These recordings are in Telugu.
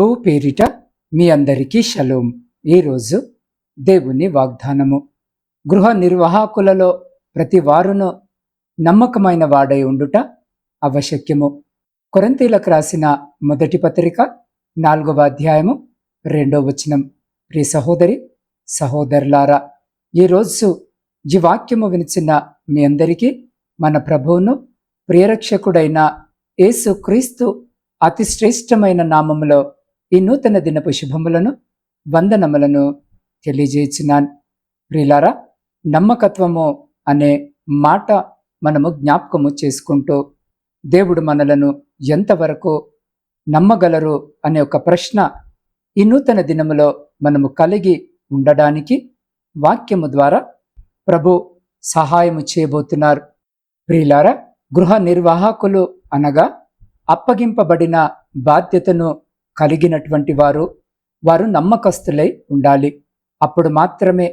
ప్రభువు పేరిట మీ అందరికీ షలోం. ఈరోజు దేవుని వాగ్దానము. గృహ నిర్వాహకులలో ప్రతి వారును నమ్మకమైన వాడై ఉండుట అవశక్యము కొరంతీలకు రాసిన మొదటి పత్రిక నాలుగవ అధ్యాయము రెండవ వచనం. ప్రియ సహోదరి సహోదరులారా ఈరోజు ఈ వాక్యము వినిచిన మీ అందరికీ మన ప్రభువును ప్రియరక్షకుడైన యేసు క్రీస్తు అతి శ్రేష్టమైన నామములో ఈ నూతన దినపు శుభములను వందనములను తెలియజేస్తున్నాను ప్రిలారా నమ్మకత్వము అనే మాట మనము జ్ఞాపకము చేసుకుంటూ దేవుడు మనలను ఎంతవరకు నమ్మగలరు అనే ఒక ప్రశ్న ఈ నూతన దినములో మనము కలిగి ఉండడానికి వాక్యము ద్వారా ప్రభు సహాయము చేయబోతున్నారు. ప్రియులారా గృహ నిర్వాహకులు అనగా అప్పగింపబడిన బాధ్యతను కలిగినటువంటి వారు వారు నమ్మకస్తులై ఉండాలి. అప్పుడు మాత్రమే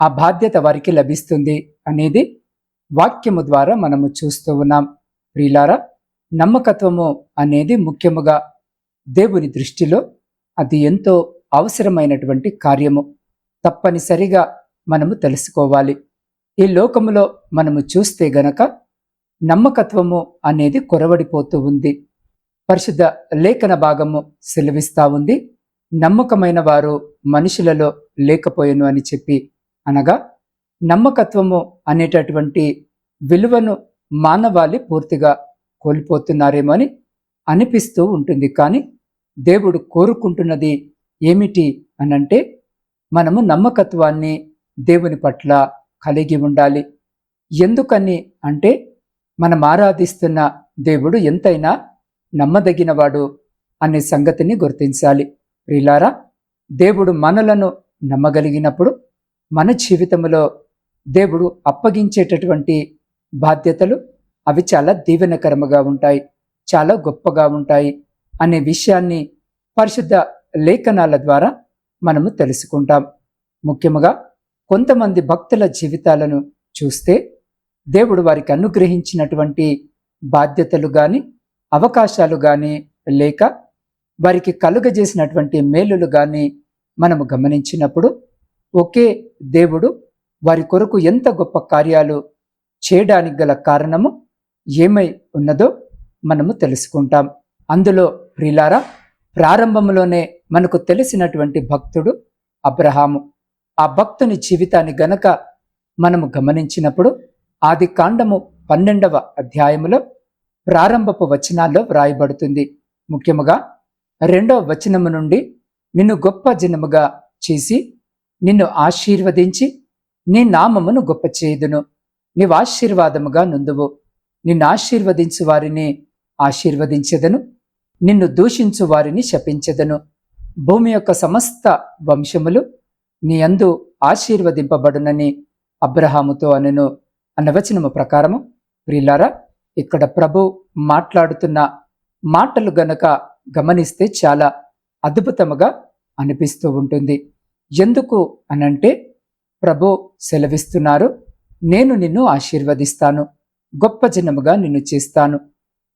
ఆ బాధ్యత వారికి లభిస్తుంది అనేది వాక్యము ద్వారా మనము చూస్తూ ఉన్నాం. ప్రియులారా నమ్మకత్వము అనేది ముఖ్యముగా దేవుని దృష్టిలో అది ఎంతో అవసరమైనటువంటి కార్యము. తప్పనిసరిగా మనము తెలుసుకోవాలి. ఈ లోకములో మనము చూస్తే గనక నమ్మకత్వము అనేది కొరవడిపోతూ ఉంది. పరిశుద్ధ లేఖన భాగము సెలవిస్తా ఉంది. నమ్మకమైన వారు మనుషులలో లేకపోయాను అని చెప్పి అనగా నమ్మకత్వము అనేటటువంటి విలువను మానవాళి పూర్తిగా కోల్పోతున్నారేమో అని అనిపిస్తూ ఉంటుంది. కానీ దేవుడు కోరుకుంటున్నది ఏమిటి అనంటే మనము నమ్మకత్వాన్ని దేవుని పట్ల కలిగి ఉండాలి. ఎందుకని అంటే మనం ఆరాధిస్తున్న దేవుడు ఎంతైనా నమ్మదగినవాడు అనే సంగతిని గుర్తించాలి. ప్రిలారా దేవుడు మనలను నమ్మగలిగినప్పుడు మన జీవితంలో దేవుడు అప్పగించేటటువంటి బాధ్యతలు అవి చాలా దీవెనకరముగా ఉంటాయి చాలా గొప్పగా ఉంటాయి అనే విషయాన్ని పరిశుద్ధ లేఖనాల ద్వారా మనము తెలుసుకుంటాం. ముఖ్యముగా కొంతమంది భక్తుల జీవితాలను చూస్తే దేవుడు వారికి అనుగ్రహించినటువంటి బాధ్యతలు కానీ అవకాశాలు కానీ లేక వారికి కలుగజేసినటువంటి మేలులు కానీ మనము గమనించినప్పుడు ఒకే దేవుడు వారి కొరకు ఎంత గొప్ప కార్యాలు చేయడానికి గల కారణము ఏమై ఉన్నదో మనము తెలుసుకుంటాం. అందులో ప్రిలారా ప్రారంభంలోనే మనకు తెలిసినటువంటి భక్తుడు అబ్రహాము. ఆ భక్తుని జీవితాన్ని గనక మనము గమనించినప్పుడు ఆది కాండము పన్నెండవ అధ్యాయములో ప్రారంభపు వచనాల్లో వ్రాయబడుతుంది. ముఖ్యముగా రెండవ వచనము నుండి నిన్ను గొప్ప జనముగా చేసి నిన్ను ఆశీర్వదించి నీ నామమును గొప్ప చేయుదును. నీవు ఆశీర్వాదముగా నుందువు. నిన్ను ఆశీర్వదించు వారిని ఆశీర్వదించెదను. నిన్ను దూషించు వారిని శపించెదను. భూమి యొక్క సమస్త వంశములు నీ అందు ఆశీర్వదింపబడునని అబ్రహాముతో అనను. అన్న వచనము ప్రకారము ప్రిలారా ఇక్కడ ప్రభు మాట్లాడుతున్న మాటలు గనక గమనిస్తే చాలా అద్భుతముగా అనిపిస్తూ ఉంటుంది. ఎందుకు అనంటే ప్రభు సెలవిస్తున్నారు నేను నిన్ను ఆశీర్వదిస్తాను గొప్ప జనముగా నిన్ను చేస్తాను.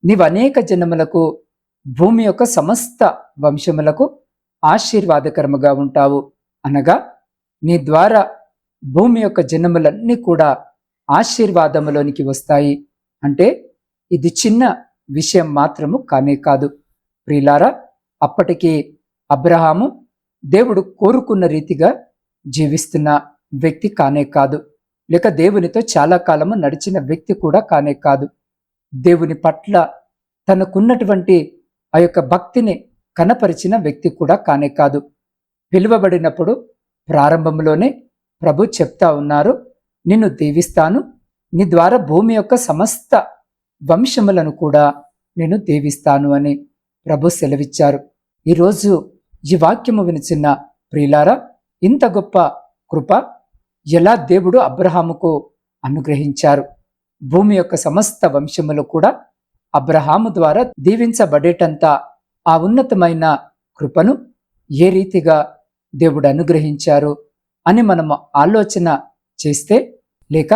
నీవు అనేక జనములకు భూమి యొక్క సమస్త వంశములకు ఆశీర్వాదకరముగా ఉంటావు. అనగా నీ ద్వారా భూమి యొక్క జనములన్నీ కూడా ఆశీర్వాదములోనికి వస్తాయి. అంటే ఇది చిన్న విషయం మాత్రము కానే కాదు. ప్రియులారా అప్పటికి అబ్రహాము దేవుడు కోరుకున్న రీతిగా జీవిస్తున్న వ్యక్తి కానే కాదు. లేక దేవునితో చాలా కాలము నడిచిన వ్యక్తి కూడా కానే కాదు. దేవుని పట్ల తనకున్నటువంటి ఆ యొక్క భక్తిని కనపరిచిన వ్యక్తి కూడా కానే కాదు. పిలువబడినప్పుడు ప్రారంభంలోనే ప్రభు చెప్తా ఉన్నారు నిన్ను దీవిస్తాను నీ ద్వారా భూమి యొక్క సమస్త వంశములను కూడా నేను దీవిస్తాను అని ప్రభు సెలవిచ్చారు. ఈరోజు ఈ వాక్యము వినిచిన ప్రియులారా ఇంత గొప్ప కృప ఎలా దేవుడు అబ్రహాముకు అనుగ్రహించారు? భూమి యొక్క సమస్త వంశములు కూడా అబ్రహాము ద్వారా దీవించబడేటంత ఆ ఉన్నతమైన కృపను ఏ రీతిగా దేవుడు అనుగ్రహించారు అని మనము ఆలోచన చేస్తే లేక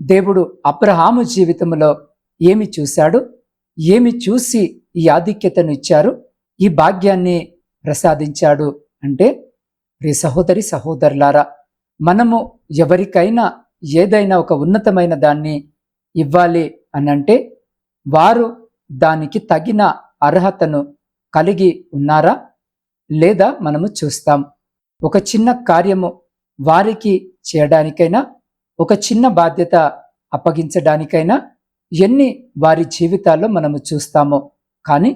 దేవుడు అబ్రహాము జీవితంలో ఏమి చూశాడు? ఏమి చూసి ఈ ఆధిక్యతను ఇచ్చారు? ఈ భాగ్యాన్ని ప్రసాదించాడు అంటే ప్రియ సహోదరి సహోదరులారా మనము ఎవరికైనా ఏదైనా ఒక ఉన్నతమైన దాన్ని ఇవ్వాలి అనంటే వారు దానికి తగిన అర్హతను కలిగి ఉన్నారా? లేదా మనము చూస్తాం. ఒక చిన్న కార్యము వారికి చేయడానికైనా ఒక చిన్న బాధ్యత అప్పగించడానికైనా ఎన్ని వారి జీవితాల్లో మనము చూస్తామో. కానీ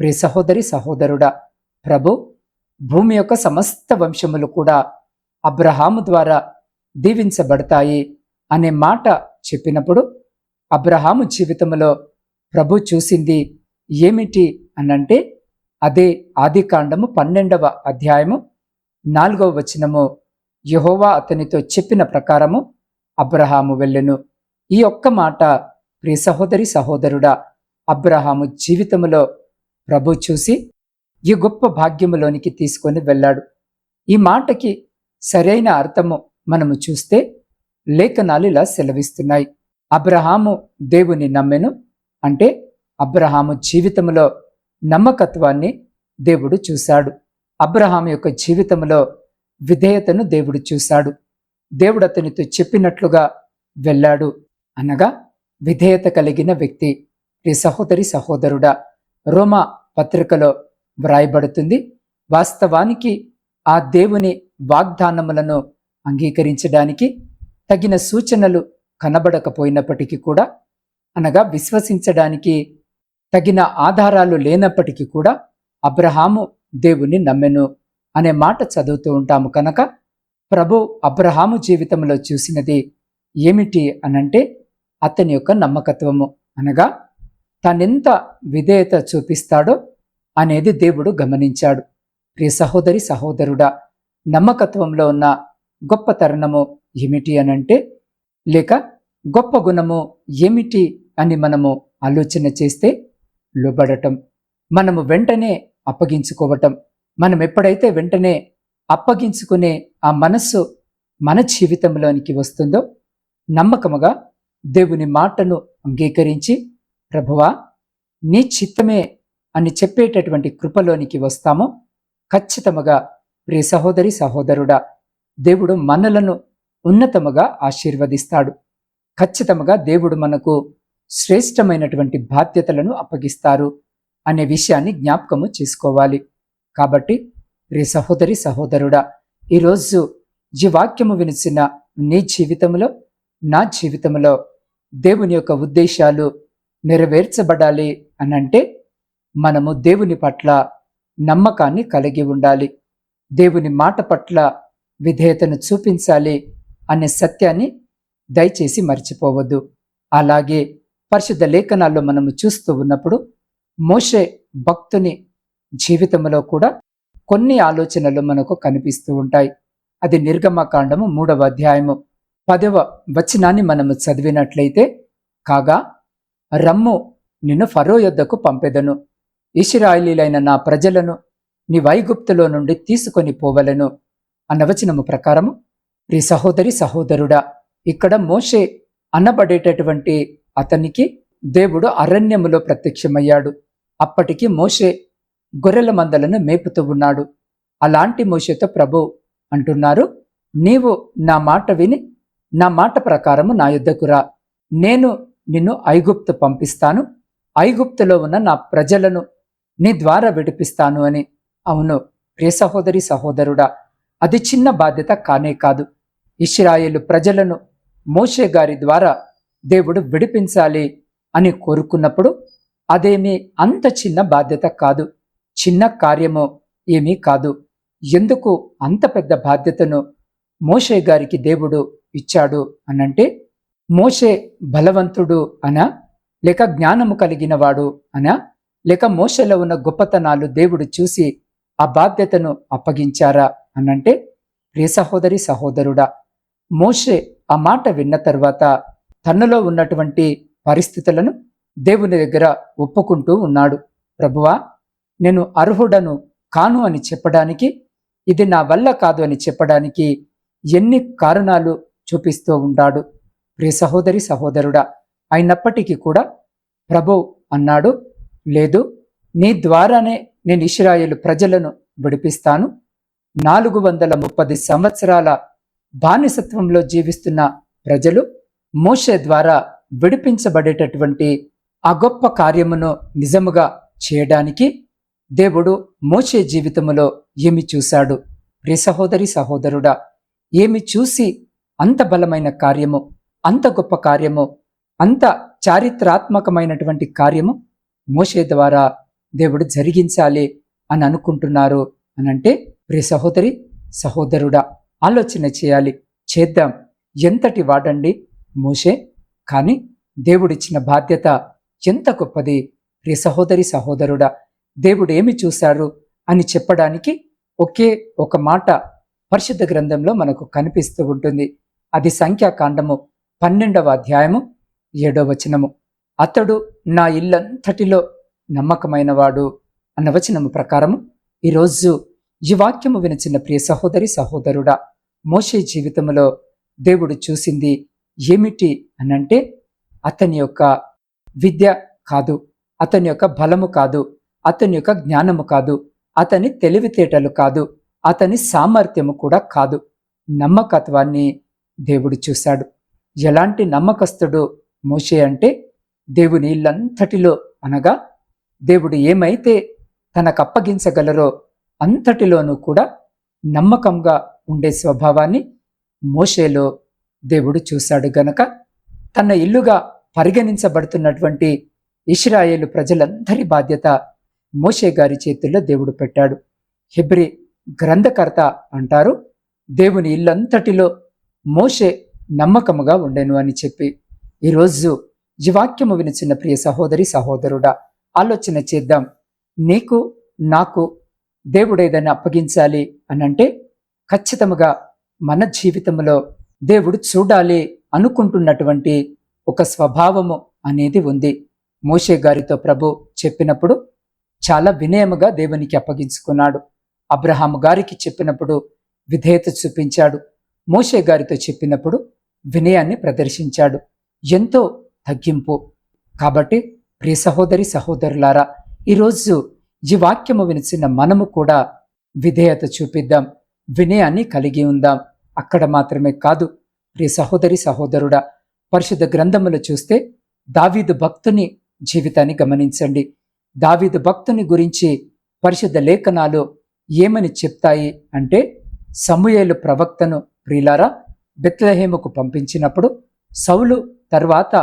ప్రియ సహోదరి సహోదరుడా ప్రభు భూమి యొక్క సమస్త వంశములు కూడా అబ్రహాము ద్వారా దీవించబడతాయి అనే మాట చెప్పినప్పుడు అబ్రహాము జీవితంలో ప్రభు చూసింది ఏమిటి అనంటే అదే ఆదికాండము పన్నెండవ అధ్యాయము నాలుగవ వచనము యహోవా అతనితో చెప్పిన ప్రకారము అబ్రహాము వెళ్ళెను. ఈ ఒక్క మాట ప్రియ సహోదరి సహోదరుడా అబ్రహాము జీవితములో ప్రభు చూసి ఈ గొప్ప భాగ్యములోనికి తీసుకొని వెళ్ళాడు. ఈ మాటకి సరైన అర్థము మనము చూస్తే లేఖనాలు ఇలా సెలవిస్తున్నాయి. అబ్రహాము దేవుని నమ్మెను అంటే అబ్రహాము జీవితంలో నమ్మకత్వాన్ని దేవుడు చూశాడు. అబ్రహాం యొక్క జీవితంలో విధేయతను దేవుడు చూశాడు. దేవుడు అతనితో చెప్పినట్లుగా వెళ్ళాడు అనగా విధేయత కలిగిన వ్యక్తి. ఈ సహోదరి సహోదరుడా రోమా పత్రికలో వ్రాయబడుతుంది వాస్తవానికి ఆ దేవుని వాగ్దానములను అంగీకరించడానికి తగిన సూచనలు కనబడకపోయినప్పటికీ కూడా అనగా విశ్వసించడానికి తగిన ఆధారాలు లేనప్పటికీ కూడా అబ్రహాము దేవుని నమ్మెను అనే మాట చదువుతూ ఉంటాము కనుక ప్రభు అబ్రహాము జీవితంలో చూసినది ఏమిటి అనంటే అతని యొక్క నమ్మకత్వము. అనగా తానెంత విధేయత చూపిస్తాడో అనేది దేవుడు గమనించాడు. ప్రియ సహోదరి సహోదరుడా నమ్మకత్వంలో ఉన్న గొప్ప తరుణము ఏమిటి అనంటే లేక గొప్ప గుణము ఏమిటి అని మనము ఆలోచన చేస్తే లోబడటం. మనము వెంటనే అప్పగించుకోవటం. మనం ఎప్పుడైతే వెంటనే అప్పగించుకునే ఆ మనస్సు మన జీవితంలోనికి వస్తుందో నమ్మకముగా దేవుని మాటను అంగీకరించి ప్రభువా నీ చిత్తమే అని చెప్పేటటువంటి కృపలోనికి వస్తాము. ఖచ్చితముగా ప్రియ సహోదరి సహోదరుడా దేవుడు మనలను ఉన్నతముగా ఆశీర్వదిస్తాడు. ఖచ్చితముగా దేవుడు మనకు శ్రేష్టమైనటువంటి బాధ్యతలను అప్పగిస్తారు అనే విషయాన్ని జ్ఞాపకము చేసుకోవాలి. కాబట్టి ప్రియ సహోదరి సహోదరుడా ఈరోజు ఈ వాక్యము వినిచిన నీ జీవితంలో నా జీవితంలో దేవుని యొక్క ఉద్దేశాలు నెరవేర్చబడాలి అనంటే మనము దేవుని పట్ల నమ్మకాన్ని కలిగి ఉండాలి. దేవుని మాట పట్ల విధేయతను చూపించాలి అనే సత్యాన్ని దయచేసి మర్చిపోవద్దు. అలాగే పరిశుద్ధ లేఖనాల్లో మనము చూస్తూ ఉన్నప్పుడు మోషే భక్తుని జీవితంలో కూడా కొన్ని ఆలోచనలు మనకు కనిపిస్తూ ఉంటాయి. అది నిర్గమకాండము మూడవ అధ్యాయము. పదవ వచనాన్ని మనము చదివినట్లయితే కాగా రమ్ము నిన్ను ఫరో యొద్దకు పంపెదను. ఇషిరాయిలీలైన నా ప్రజలను నీ వైగుప్తులో నుండి తీసుకొని పోవలను అన్న వచనము ప్రకారము ప్రి సహోదరి సహోదరుడా ఇక్కడ మోషే అనబడేటటువంటి అతనికి దేవుడు అరణ్యములో ప్రత్యక్షమయ్యాడు. అప్పటికి మోషే గొర్రెల మందలను మేపుతూ ఉన్నాడు. అలాంటి మోషేతో ప్రభు అంటున్నారు నీవు నా మాట విని నా మాట ప్రకారము నా యుద్ధకు రా. నేను నిన్ను ఐగుప్తు పంపిస్తాను. ఐగుప్తులో ఉన్న నా ప్రజలను నీ ద్వారా విడిపిస్తాను అని. అవును ప్రియ సహోదరి సహోదరుడా అది చిన్న బాధ్యత కానే కాదు. ఇస్రాయేలు ప్రజలను మోషే గారి ద్వారా దేవుడు విడిపించాలి అని కోరుకున్నప్పుడు అదేమీ అంత చిన్న బాధ్యత కాదు. చిన్న కార్యము ఏమీ కాదు. ఎందుకు అంత పెద్ద బాధ్యతను మోషే గారికి దేవుడు ఇచ్చాడు అనంటే మోషే బలవంతుడు అనా లేక జ్ఞానము కలిగిన వాడు అనా లేక మోషలో ఉన్న గొప్పతనాలు దేవుడు చూసి ఆ బాధ్యతను అప్పగించారా అనంటే ప్రియ సహోదరి సహోదరుడా మోషే ఆ మాట విన్న తర్వాత తనలో ఉన్నటువంటి పరిస్థితులను దేవుని దగ్గర ఒప్పుకుంటూ ఉన్నాడు. ప్రభువా నేను అర్హుడను కాను అని చెప్పడానికి ఇది నా వల్ల కాదు అని చెప్పడానికి ఎన్ని కారణాలు చూపిస్తూ ఉంటాడు? ప్రియ సహోదరి సహోదరుడా అయినప్పటికీ కూడా ప్రభు అన్నాడు లేదు నీ ద్వారానే నేను ఇస్రాయేల్ ప్రజలను విడిపిస్తాను. నాలుగు వందల ముప్పది సంవత్సరాల బానిసత్వంలో జీవిస్తున్న ప్రజలు మోషే ద్వారా విడిపించబడేటటువంటి ఆ గొప్ప కార్యమును నిజముగా చేయడానికి దేవుడు మోషే జీవితములో ఏమి చూశాడు? ప్రియ సహోదరి సహోదరుడా ఏమి చూసి అంత బలమైన కార్యము అంత గొప్ప కార్యము అంత చారిత్రాత్మకమైనటువంటి కార్యము మోషే ద్వారా దేవుడు జరిగించాలి అని అనుకుంటున్నారు అని అంటే ప్రియ సహోదరి సహోదరుడా ఆలోచన చేయాలి చేద్దాం. ఎంతటి వాడండి మోషే? కానీ దేవుడిచ్చిన బాధ్యత ఎంత గొప్పది. ప్రియ సహోదరి సహోదరుడా దేవుడు ఏమి చూశారు అని చెప్పడానికి ఒకే ఒక మాట పరిశుద్ధ గ్రంథంలో మనకు కనిపిస్తూ ఉంటుంది. అది సంఖ్యాకాండము పన్నెండవ అధ్యాయము ఏడవ వచనము. అతడు నా ఇల్లంతటిలో నమ్మకమైనవాడు అన్న వచనము ప్రకారము ఈరోజు ఈ వాక్యము వినచిన ప్రియ సహోదరి సహోదరుడా మోషే జీవితంలో దేవుడు చూసింది ఏమిటి అనంటే అతని యొక్క విద్య కాదు అతని యొక్క బలము కాదు అతని యొక్క జ్ఞానము కాదు అతని తెలివితేటలు కాదు అతని సామర్థ్యము కూడా కాదు. నమ్మకత్వాన్ని దేవుడు చూశాడు. ఎలాంటి నమ్మకస్తుడు మోషే అంటే దేవుని ఇల్లంతటిలో అనగా దేవుడు ఏమైతే తనకు అప్పగించగలరో అంతటిలోనూ కూడా నమ్మకంగా ఉండే స్వభావాన్ని మోషేలో దేవుడు చూశాడు గనక తన ఇల్లుగా పరిగణించబడుతున్నటువంటి ఇస్రాయేలు ప్రజలందరి బాధ్యత మోషే గారి చేతుల్లో దేవుడు పెట్టాడు. హెబ్రి గ్రంథకర్త అంటారు. దేవుని ఇల్లంతటిలో మోషే నమ్మకముగా ఉండెను అని చెప్పి ఈరోజు ఈ వాక్యము వినిచిన ప్రియ సహోదరి సహోదరుడా ఆలోచన చేద్దాం. నీకు నాకు దేవుడు ఏదైనా అప్పగించాలి అనంటే ఖచ్చితముగా మన జీవితంలో దేవుడు చూడాలి అనుకుంటున్నటువంటి ఒక స్వభావము అనేది ఉంది. మోషే గారితో ప్రభు చెప్పినప్పుడు చాలా వినయముగా దేవునికి అప్పగించుకున్నాడు. అబ్రహాం గారికి చెప్పినప్పుడు విధేయత చూపించాడు. మోషే గారితో చెప్పినప్పుడు వినయాన్ని ప్రదర్శించాడు. ఎంతో తగ్గింపు. కాబట్టి ప్రియ సహోదరి సహోదరులారా ఈరోజు ఈ వాక్యము వినిచిన మనము కూడా విధేయత చూపిద్దాం. వినయాన్ని కలిగి ఉందాం. అక్కడ మాత్రమే కాదు ప్రియ సహోదరి సహోదరుడా పరిశుద్ధ గ్రంథములు చూస్తే దావీదు భక్తుని జీవితాన్ని గమనించండి. దావీదు భక్తుని గురించి పరిశుద్ధ లేఖనాలు ఏమని చెప్తాయి అంటే సమూయేలు ప్రవక్తను ప్రిలారా బెత్లహేముకు పంపించినప్పుడు సౌలు తర్వాత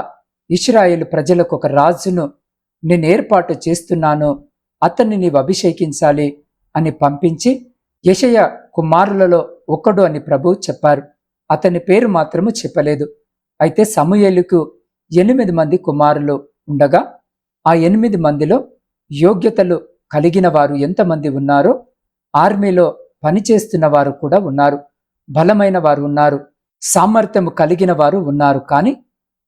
ఇస్రాయేలు ప్రజలకు ఒక రాజును నేను ఏర్పాటు చేస్తున్నాను అతన్ని నీవు అభిషేకించాలి అని పంపించి యషయ కుమారులలో ఒకడు అని ప్రభు చెప్పారు. అతని పేరు మాత్రము చెప్పలేదు. అయితే సమూయేలుకు ఎనిమిది మంది కుమారులు ఉండగా ఆ ఎనిమిది మందిలో యోగ్యతలు కలిగిన వారు ఎంతమంది ఉన్నారో ఆర్మీలో పనిచేస్తున్న వారు కూడా ఉన్నారు. బలమైన వారు ఉన్నారు. సామర్థ్యము కలిగిన వారు ఉన్నారు. కానీ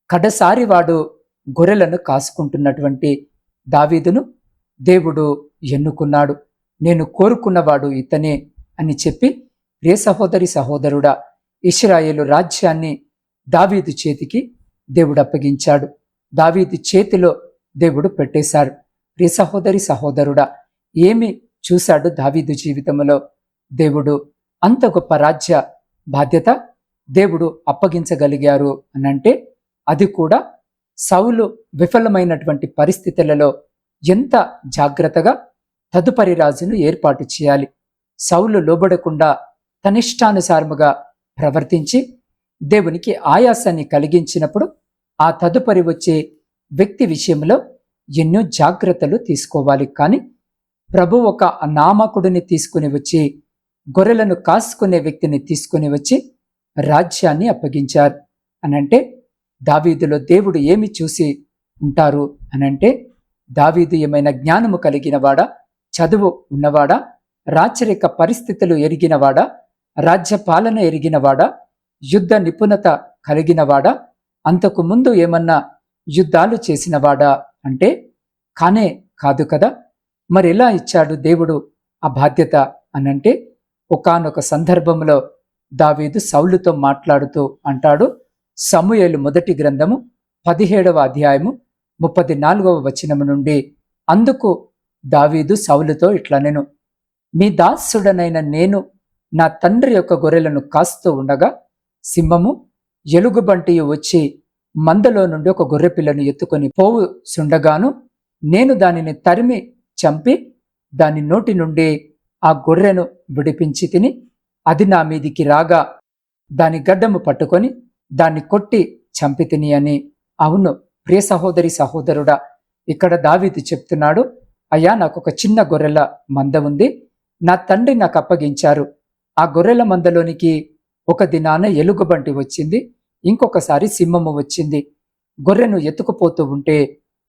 కడసారి వాడు గొర్రెలను కాసుకుంటున్నటువంటి దావీదును దేవుడు ఎన్నుకున్నాడు. నేను కోరుకున్నవాడు ఇతనే అని చెప్పి రే సహోదరి సహోదరుడా ఇస్రాయేలు రాజ్యాన్ని దావీదు చేతికి దేవుడు అప్పగించాడు. దావీదు చేతిలో దేవుడు పెట్టేశాడు. ప్రియ సహోదరి సహోదరుడా ఏమి చూశాడు దావీదు జీవితంలో. దేవుడు అంత గొప్ప రాజ్య బాధ్యత దేవుడు అప్పగించగలిగారు అనంటే అది కూడా సౌలు విఫలమైనటువంటి పరిస్థితులలో ఎంత జాగ్రత్తగా తదుపరి రాజును ఏర్పాటు చేయాలి. సౌలు లోబడకుండా తనిష్టానుసారముగా ప్రవర్తించి దేవునికి ఆయాసాన్ని కలిగించినప్పుడు ఆ తదుపరి వచ్చే వ్యక్తి విషయంలో ఎన్నో జాగ్రత్తలు తీసుకోవాలి. కానీ ప్రభు ఒక నామకుడిని తీసుకుని వచ్చి గొర్రెలను కాసుకునే వ్యక్తిని తీసుకుని వచ్చి రాజ్యాన్ని అప్పగించారు. అనంటే దావీదులో దేవుడు ఏమి చూసి ఉంటారు? అనంటే దావీదు ఏమైనా జ్ఞానము కలిగినవాడా చదువు ఉన్నవాడా? రాచరిక పరిస్థితులు ఎరిగినవాడా రాజ్యపాలన ఎరిగినవాడా యుద్ధ నిపుణత కలిగినవాడా అంతకు ముందు ఏమన్నా యుద్ధాలు చేసినవాడా అంటే కానే కాదు కదా? మరి ఎలా ఇచ్చాడు దేవుడు ఆ బాధ్యత అనంటే ఒకనొక సందర్భంలో దావీదు సౌలుతో మాట్లాడుతూ అంటాడు సమూయేలు మొదటి గ్రంథము పదిహేడవ అధ్యాయము ముప్పది నాలుగవ వచనము నుండి అందుకు దావీదు సౌలుతో ఇట్లా నేను మీ దాసుడనైన నేను నా తండ్రి యొక్క గొర్రెలను కాస్తూ ఉండగా సింహము ఎలుగుబంటియు వచ్చి మందలో నుండి ఒక గొర్రె పిల్లను ఎత్తుకొని పోవు సుండగాను నేను దానిని తరిమి చంపి దాని నోటి నుండి ఆ గొర్రెను విడిపించి తిని అది నా మీదికి రాగా దాని గడ్డము పట్టుకొని దాన్ని కొట్టి చంపి తిని అని. అవును ప్రియ సహోదరి సహోదరుడా ఇక్కడ దావీది చెప్తున్నాడు అయ్యా నాకు ఒక చిన్న గొర్రెల మంద ఉంది నా తండ్రి నాకు అప్పగించారు. ఆ గొర్రెల మందలోనికి ఒక దినాన ఎలుగుబంటి వచ్చింది ఇంకొకసారి సింహము వచ్చింది. గొర్రెను ఎత్తుకుపోతూ ఉంటే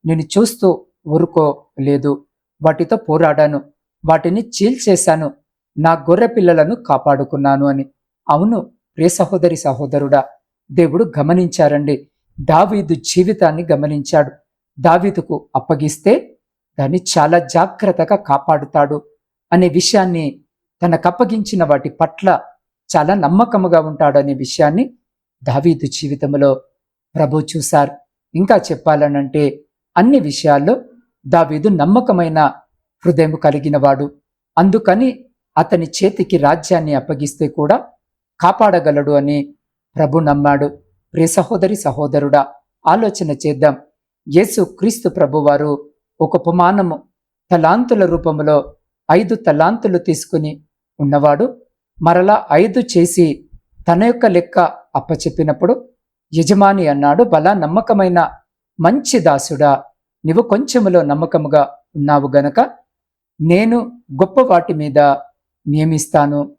నేను చూస్తూ ఊరుకోలేదు. వాటితో పోరాడాను. వాటిని చీల్చేశాను. నా గొర్రె పిల్లలను కాపాడుకున్నాను అని. అవును ప్రియ సహోదరి సహోదరుడా దేవుడు గమనించారండి. దావీదు జీవితాన్ని గమనించాడు. దావీదుకు అప్పగిస్తే దాన్ని చాలా జాగ్రత్తగా కాపాడుతాడు అనే విషయాన్ని తనకు అప్పగించిన వాటి పట్ల చాలా నమ్మకముగా ఉంటాడనే విషయాన్ని దావీదు జీవితంలో ప్రభు చూశారు. ఇంకా చెప్పాలనంటే అన్ని విషయాల్లో దావీదు నమ్మకమైన హృదయం కలిగినవాడు. అందుకని అతని చేతికి రాజ్యాన్ని అప్పగిస్తే కూడా కాపాడగలడు అని ప్రభు నమ్మాడు. ప్రియ సహోదరి సహోదరుడా ఆలోచన చేద్దాం. యేసు క్రీస్తు ప్రభువారు ఒక ఉపమానము తలాంతుల రూపంలో ఐదు తలాంతులు తీసుకుని ఉన్నవాడు మరలా ఐదు చేసి తన యొక్క లెక్క అప్పచెప్పినప్పుడు యజమాని అన్నాడు బలా నమ్మకమైన మంచి దాసుడా నీవు కొంచెములో నమ్మకముగా ఉన్నావు గనక నేను గొప్ప వాటి మీద నియమిస్తాను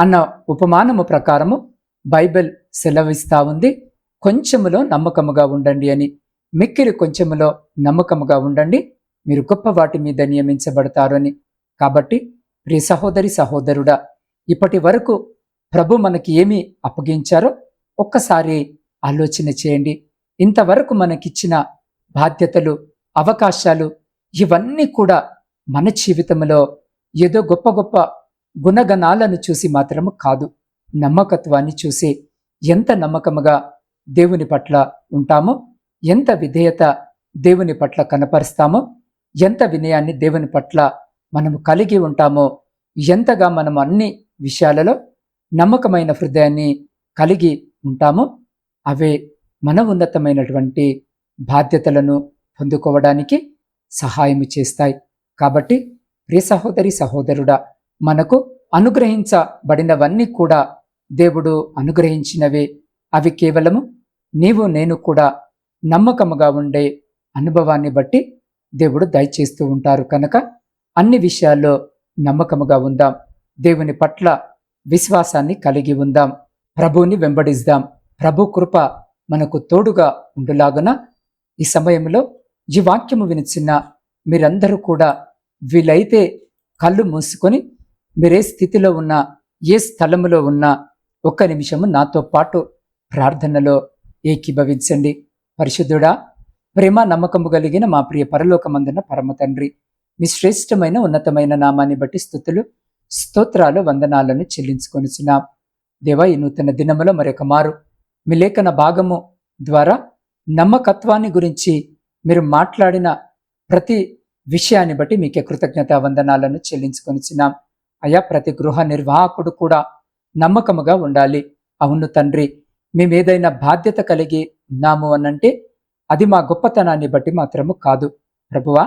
అన్న ఉపమానము ప్రకారము బైబిల్ సెలవిస్తా ఉంది. కొంచెములో నమ్మకముగా ఉండండి అని. మిక్కిలి కొంచెములో నమ్మకముగా ఉండండి. మీరు గొప్ప వాటి మీద నియమించబడతారు అని. కాబట్టి ప్రియ సహోదరి సహోదరుడా ఇప్పటి వరకు ప్రభు మనకి ఏమి అప్పగించారో ఒక్కసారి ఆలోచన చేయండి. ఇంతవరకు మనకిచ్చిన బాధ్యతలు అవకాశాలు ఇవన్నీ కూడా మన జీవితంలో ఏదో గొప్ప గొప్ప గుణగణాలను చూసి మాత్రము కాదు. నమ్మకత్వాన్ని చూసి ఎంత నమ్మకముగా దేవుని పట్ల ఉంటామో ఎంత విధేయత దేవుని పట్ల కనపరుస్తామో ఎంత వినయాన్ని దేవుని పట్ల మనము కలిగి ఉంటామో ఎంతగా మనం అన్ని విషయాలలో నమ్మకమైన హృదయాన్ని కలిగి ఉంటామో అవే మన ఉన్నతమైనటువంటి బాధ్యతలను పొందుకోవడానికి సహాయం చేస్తాయి. కాబట్టి ప్రియ సహోదరి సహోదరుడా మనకు అనుగ్రహించబడినవన్నీ కూడా దేవుడు అనుగ్రహించినవే. అవి కేవలము నీవు నేను కూడా నమ్మకముగా ఉండే అనుభవాన్ని బట్టి దేవుడు దయచేస్తూ ఉంటారు. కనుక అన్ని విషయాల్లో నమ్మకముగా ఉందాం. దేవుని పట్ల విశ్వాసాన్ని కలిగి ఉందాం. ప్రభువుని వెంబడిద్దాం ప్రభు కృప మనకు తోడుగా ఉండులాగున ఈ సమయంలో ఈ వాక్యము వినిచిన మీరందరూ కూడా వీలైతే కళ్ళు మూసుకొని మీరే స్థితిలో ఉన్నా ఏ స్థలములో ఉన్నా ఒక్క నిమిషము నాతో పాటు ప్రార్థనలో ఏకీభవించండి. పరిశుద్ధుడా ప్రేమ నమ్మకము కలిగిన మా ప్రియ పరలోకమందున పరమ తండ్రి మీ శ్రేష్టమైన ఉన్నతమైన నామాన్ని బట్టి స్థుతులు స్తోత్రాలు వందనాలను చెల్లించుకొనిచున్నాం. దేవ ఈ నూతన దినములో మరొక మారు మీ లేఖన భాగము ద్వారా నమ్మకత్వాన్ని గురించి మీరు మాట్లాడిన ప్రతి విషయాన్ని బట్టి మీకే కృతజ్ఞత వందనాలను చెల్లించుకొనిచ్చినాం అయా ప్రతి గృహ నిర్వాహకుడు కూడా నమ్మకముగా ఉండాలి. అవును తండ్రి మేమేదైనా బాధ్యత కలిగి ఉన్నాము అనంటే అది మా గొప్పతనాన్ని బట్టి మాత్రము కాదు. ప్రభువా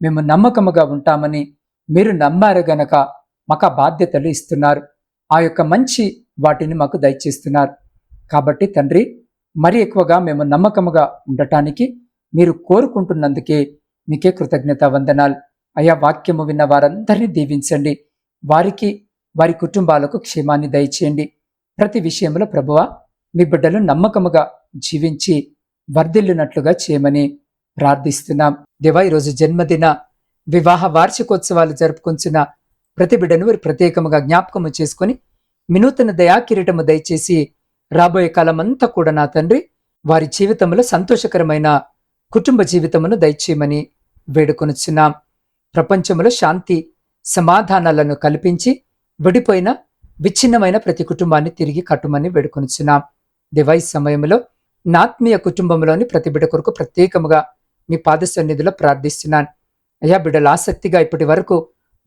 మేము నమ్మకముగా ఉంటామని మీరు నమ్మారు గనక మాకు ఆ బాధ్యతలు ఇస్తున్నారు. ఆ యొక్క మంచి వాటిని మాకు దయచేస్తున్నారు. కాబట్టి తండ్రి మరి ఎక్కువగా మేము నమ్మకముగా ఉండటానికి మీరు కోరుకుంటున్నందుకే మీకే కృతజ్ఞత వందనాలు. అయా వాక్యము విన్న వారందరినీ దీవించండి. వారికి వారి కుటుంబాలకు క్షేమాన్ని దయచేయండి. ప్రతి విషయంలో ప్రభువ మీ బిడ్డలు నమ్మకముగా జీవించి వర్ధిల్లునట్లుగా చేయమని ప్రార్థిస్తున్నాం. దేవా ఈరోజు జన్మదిన వివాహ వార్షికోత్సవాలు జరుపుకుంటున్న ప్రతి బిడ్డను వారు ప్రత్యేకముగా జ్ఞాపకము చేసుకొని వినూతన దయా కిరీటము దయచేసి రాబోయే కాలమంతా కూడా నా తండ్రి వారి జీవితంలో సంతోషకరమైన కుటుంబ జీవితమును దయచేయమని వేడుకొనుచున్నాం. ప్రపంచంలో శాంతి సమాధానాలను కల్పించి విడిపోయిన విచ్ఛిన్నమైన ప్రతి కుటుంబాన్ని తిరిగి కట్టుమని వేడుకొనుచున్నాం. దివై సమయంలో నాత్మీయ కుటుంబంలోని ప్రతి బిడ కొరకు ప్రత్యేకముగా మీ పాద సన్నిధిలో ప్రార్థిస్తున్నాను. అయ్యా బిడ్డలు ఆసక్తిగా ఇప్పటి వరకు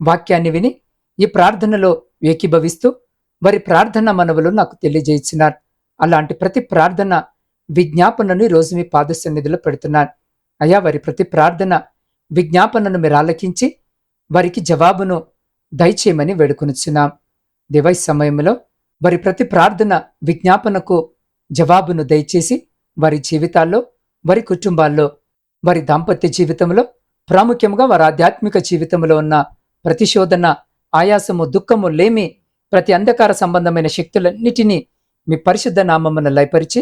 వాక్యాన్ని విని ఈ ప్రార్థనలో ఏకీభవిస్తూ వారి ప్రార్థన మనవులు నాకు తెలియజేయించినారు అలాంటి ప్రతి ప్రార్థన విజ్ఞాపనను ఈరోజు మీ పాద సన్నిధిలో పెడుతున్నాను. అయ్యా వారి ప్రతి ప్రార్థన విజ్ఞాపనను మీరు ఆలకించి వారికి జవాబును దయచేయమని వేడుకొనిచున్నాం. దివై సమయంలో వారి ప్రతి ప్రార్థన విజ్ఞాపనకు జవాబును దయచేసి వారి జీవితాల్లో వారి కుటుంబాల్లో వారి దాంపత్య జీవితంలో ప్రాముఖ్యంగా వారి ఆధ్యాత్మిక జీవితంలో ఉన్న ప్రతిశోధన ఆయాసము దుఃఖము లేమి ప్రతి అంధకార సంబంధమైన శక్తులన్నిటినీ మీ పరిశుద్ధ నామమును లయపరిచి